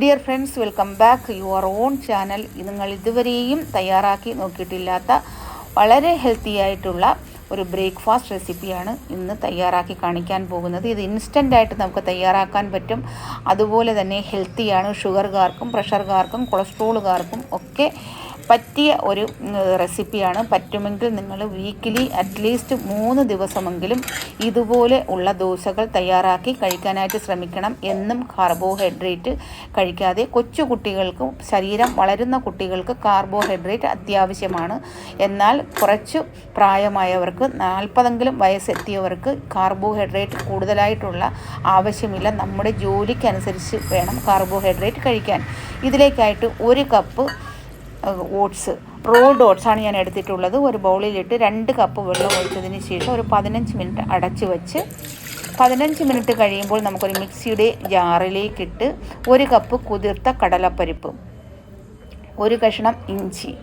Dear friends welcome back your on channel നിങ്ങൾ ഇതുവരെയും തയ്യാറാക്കി നോക്കിയിട്ടില്ലാത്ത വളരെ ഹെൽത്തി ആയിട്ടുള്ള ഒരു ബ്രേക്ക്ഫാസ്റ്റ് റെസിപ്പിയാണ് ഇന്ന് തയ്യാറാക്കി കാണിക്കാൻ പോകുന്നത്. ഇത് ഇൻസ്റ്റന്റ് ആയിട്ട് നമുക്ക് തയ്യാറാക്കാൻ പറ്റും. അതുപോലെ തന്നെ ഹെൽത്തിയാണ് ഷുഗർകാർക്കും പ്രഷർകാർക്കും കൊളസ്ട്രോളുകാർക്കും ഒക്കെ പറ്റിയ ഒരു റെസിപ്പിയാണ്. പറ്റുമെങ്കിൽ നിങ്ങൾ വീക്കിലി അറ്റ്ലീസ്റ്റ് മൂന്ന് ദിവസമെങ്കിലും ഇതുപോലെ ഉള്ള ദോശകൾ തയ്യാറാക്കി കഴിക്കാനായിട്ട് ശ്രമിക്കണം. എന്നും കാർബോഹൈഡ്രേറ്റ് കഴിക്കാതെ കൊച്ചു കുട്ടികൾക്കും ശരീരം വളരുന്ന കുട്ടികൾക്ക് കാർബോഹൈഡ്രേറ്റ് അത്യാവശ്യമാണ്. എന്നാൽ കുറച്ച് പ്രായമായവർക്ക് നാൽപ്പതെങ്കിലും വയസ്സെത്തിയവർക്ക് കാർബോഹൈഡ്രേറ്റ് കൂടുതലായിട്ടുള്ള ആവശ്യമില്ല. നമ്മുടെ ജോലിക്കനുസരിച്ച് വേണം കാർബോഹൈഡ്രേറ്റ് കഴിക്കാൻ. ഇതിലേക്കായിട്ട് ഒരു കപ്പ് ഓട്സ് റോഡ് ഓട്സാണ് ഞാൻ എടുത്തിട്ടുള്ളത്. ഒരു ബൗളിലിട്ട് രണ്ട് കപ്പ് വെള്ളം ഒഴിച്ചതിന് ശേഷം ഒരു പതിനഞ്ച് മിനിറ്റ് അടച്ചു വെച്ച് പതിനഞ്ച് മിനിറ്റ് കഴിയുമ്പോൾ നമുക്കൊരു മിക്സിയുടെ ജാറിലേക്കിട്ട് ഒരു കപ്പ് കുതിർത്ത കടലപ്പരിപ്പ് ഒരു കഷ്ണം ഇഞ്ചി.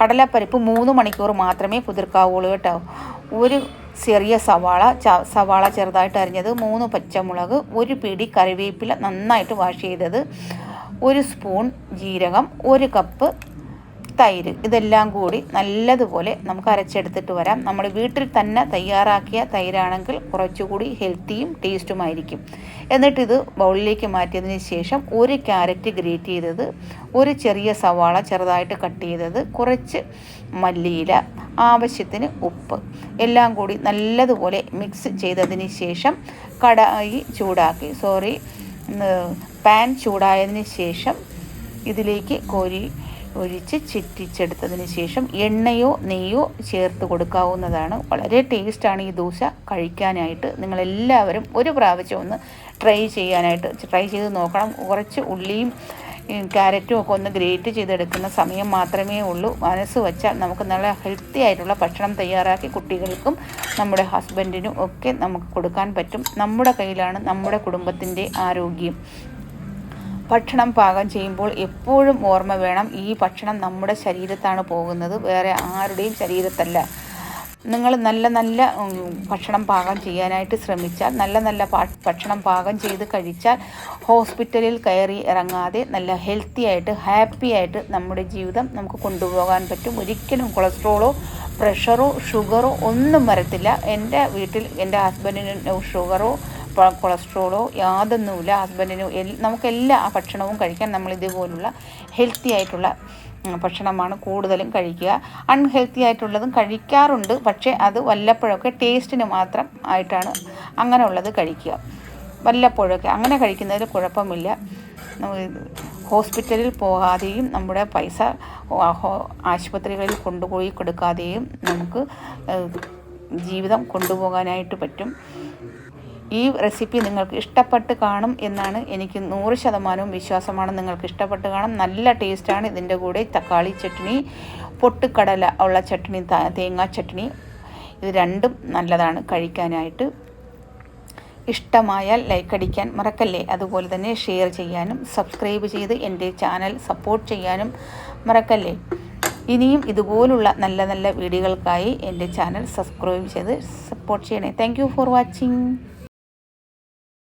കടലപ്പരിപ്പ് മൂന്ന് മണിക്കൂർ മാത്രമേ കുതിർക്കാവുള്ളൂ കേട്ടോ. ഒരു ചെറിയ സവാള സവാള ചെറുതായിട്ട് അരിഞ്ഞത് മൂന്ന് പച്ചമുളക് ഒരു പിടി കറിവേപ്പില നന്നായിട്ട് വാഷ് ചെയ്തത് ഒരു സ്പൂൺ ജീരകം ഒരു കപ്പ് തൈര് ഇതെല്ലാം കൂടി നല്ലതുപോലെ നമുക്ക് അരച്ചെടുത്തിട്ട് വരാം. നമ്മൾ വീട്ടിൽ തന്നെ തയ്യാറാക്കിയ തൈരാണെങ്കിൽ കുറച്ചുകൂടി ഹെൽത്തിയും ടേസ്റ്റുമായിരിക്കും എന്നിട്ട് ഇത് ബൗളിലേക്ക് മാറ്റിയതിന് ശേഷം ഒരു ക്യാരറ്റ് ഗ്രേറ്റ് ചെയ്തത് ഒരു ചെറിയ സവാള ചെറുതായിട്ട് കട്ട് ചെയ്തത് കുറച്ച് മല്ലിയില ആവശ്യത്തിന് ഉപ്പ് എല്ലാം കൂടി നല്ലതുപോലെ മിക്സ് ചെയ്തതിന് ശേഷം കടായി ചൂടാക്കി സോറി പാൻ ചൂടായതിന് ശേഷം ഇതിലേക്ക് കോരി ഒഴിച്ച് ചിറ്റിച്ചെടുത്തതിന് ശേഷം എണ്ണയോ നെയ്യോ ചേർത്ത് കൊടുക്കാവുന്നതാണ്. വളരെ ടേസ്റ്റാണ് ഈ ദോശ കഴിക്കാനായിട്ട്. നിങ്ങളെല്ലാവരും ഒരു പ്രാവശ്യം ഒന്ന് ട്രൈ ചെയ്യാനായിട്ട് ട്രൈ ചെയ്ത് നോക്കണം. കുറച്ച് ഉള്ളിയും ക്യാരറ്റും ഒക്കെ ഒന്ന് ഗ്രേറ്റ് ചെയ്തെടുക്കുന്ന സമയം മാത്രമേ ഉള്ളൂ. മനസ്സ് വച്ചാൽ നമുക്ക് നല്ല ഹെൽത്തി ആയിട്ടുള്ള ഭക്ഷണം തയ്യാറാക്കി കുട്ടികൾക്കും നമ്മുടെ ഹസ്ബൻഡിനും ഒക്കെ നമുക്ക് കൊടുക്കാൻ പറ്റും. നമ്മുടെ കയ്യിലാണ് നമ്മുടെ കുടുംബത്തിന്റെ ആരോഗ്യം. ഭക്ഷണം പാകം ചെയ്യുമ്പോൾ എപ്പോഴും ഓർമ്മ വേണം. ഈ ഭക്ഷണം നമ്മുടെ ശരീരത്താണ് പോകുന്നത്. വേറെ ആരുടെയും ശരീരത്തല്ല. നിങ്ങൾ നല്ല നല്ല ഭക്ഷണം പാകം ചെയ്യാനായിട്ട് ശ്രമിച്ചാൽ നല്ല നല്ല ഭക്ഷണം പാകം ചെയ്ത് കഴിച്ചാൽ ഹോസ്പിറ്റലിൽ കയറി ഇറങ്ങാതെ നല്ല ഹെൽത്തി ആയിട്ട് ഹാപ്പി ആയിട്ട് നമ്മുടെ ജീവിതം നമുക്ക് കൊണ്ടുപോകാൻ പറ്റും. ഒരിക്കലും കൊളസ്ട്രോളോ പ്രഷറോ ഷുഗറോ ഒന്നും വരത്തില്ല. എന്റെ വീട്ടിൽ എന്റെ ഹസ്ബൻഡിന് ഷുഗറോ കൊളസ്ട്രോളോ യാതൊന്നുമില്ല ഹസ്ബൻഡിന് നമുക്കെല്ലാ ഭക്ഷണവും കഴിക്കാൻ നമ്മൾ ഇതുപോലുള്ള ഹെൽത്തി ആയിട്ടുള്ള ഭക്ഷണമാണ് കൂടുതലും കഴിക്കുക. അൺഹെൽത്തി ആയിട്ടുള്ളതും കഴിക്കാറുണ്ട് പക്ഷേ അത് വല്ലപ്പോഴൊക്കെ ടേസ്റ്റിന് മാത്രം ആയിട്ടാണ് അങ്ങനെയുള്ളത് കഴിക്കുക. വല്ലപ്പോഴൊക്കെ അങ്ങനെ കഴിക്കുന്നതിൽ കുഴപ്പമില്ല. ഹോസ്പിറ്റലിൽ പോകാതെയും നമ്മുടെ പൈസ ആശുപത്രികളിൽ കൊണ്ടുപോയി കൊടുക്കാതെയും നമുക്ക് ജീവിതം കൊണ്ടുപോകാനായിട്ട് പറ്റും. ഈ റെസിപ്പി നിങ്ങൾക്ക് ഇഷ്ടപ്പെട്ട് കാണും എന്നാണ് എനിക്ക് നൂറ് ശതമാനവും വിശ്വാസമാണ്. നിങ്ങൾക്ക് ഇഷ്ടപ്പെട്ട് കാണും. നല്ല ടേസ്റ്റാണ് ഇതിന്റെ കൂടെ. തക്കാളി ചട്നി പൊട്ടുകടല ഉള്ള ചട്നി തേങ്ങാ ചട്നി. ഇത് രണ്ടും നല്ലതാണ് കഴിക്കാനായിട്ട്. ഇഷ്ടമായാൽ ലൈക്ക് അടിക്കാൻ മറക്കല്ലേ? അതുപോലെ തന്നെ ഷെയർ ചെയ്യാനും സബ്സ്ക്രൈബ് ചെയ്ത് എന്റെ ചാനൽ സപ്പോർട്ട് ചെയ്യാനും മറക്കല്ലേ? ഇനിയും ഇതുപോലുള്ള നല്ല നല്ല വീഡിയോകൾക്കായി എന്റെ ചാനൽ സബ്സ്ക്രൈബ് ചെയ്ത് സപ്പോർട്ട് ചെയ്യണേ. Thank for watching